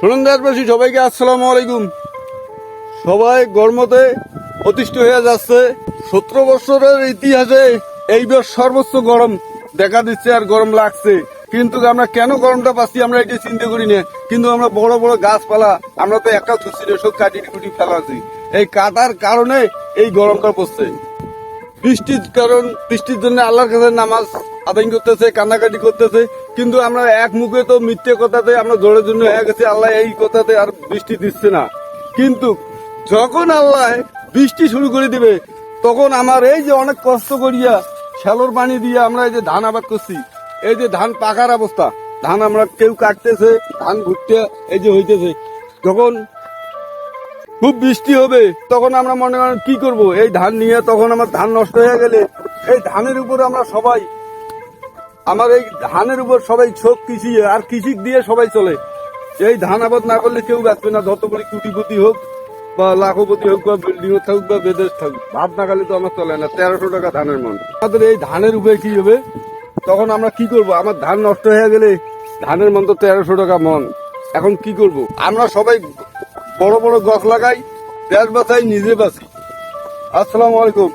শুনুন দেশবাসী সবাইকে আসসালামু আলাইকুম। সবাই গরমতে অতিষ্ঠ হয়ে যাচ্ছে। সতেরো বছরের ইতিহাসে এইবার সর্বোচ্চ গরম দেখা দিচ্ছে আর গরম লাগছে। কিন্তু আমরা কেন গরমটা পাচ্ছি আমরা এটা চিন্তা করি না। কিন্তু আমরা বড় বড় গাছপালা, আমরা তো একটা ধুচ্ছি সব কাটি কুটি ফেলা ফেলাছি এই কাটার কারণে এই গরমটা পড়ছে। বৃষ্টির কারণ বৃষ্টির জন্য আল্লাহর কাছে নামাজ আদায় করতেছে, কান্নাকাটি করতেছে। কিন্তু আমরা এক মুখে তো মিথ্যে কথাতে আমরা জোরের জন্য হয়ে গেছি, আল্লাহ এই কথাতে আর বৃষ্টি দিচ্ছে না। কিন্তু যখন আল্লাহ বৃষ্টি শুরু করে দিবে, তখন আমার এই যে অনেক কষ্ট করিয়া শ্যালোর পানি দিয়ে আমরা এই যে ধান আবাদ করছি, এই যে ধান পাকার অবস্থা, ধান আমরা কেউ কাটতেছে, ধান ঘুরতে এই যে হইতেছে। যখন খুব বৃষ্টি হবে, তখন আমরা মনে করেন কি করব? এই ধান নিয়ে তখন আমার ধান নষ্ট হয়ে গেলে, এই ধানের উপর আমরা সবাই আমার এই ধানের উপর সবাই ছোপ কৃষি, আর কৃষি দিয়ে সবাই চলে। এই ধান আবাদ না করলে কেউ বাঁচবে না যত করে কুটিপতি হোক, বা লাখপতি হোক, বা বিল্ডিং থাকুক, বা বেদেশ থাকুক, ভাত না খালি তো আমার চলে না, তেরোশো টাকা ধানের মন। আমাদের এই ধানের উপরে কি হবে? তখন আমরা কি করব? আমার ধান নষ্ট হয়ে গেলে ধানের মন তো তেরোশো টাকা মন। এখন কি করব? আমরা সবাই বড় বড় গছ লাগাই, দেশ বাঁচাই, নিজে বাঁচি। আসসালামু আলাইকুম।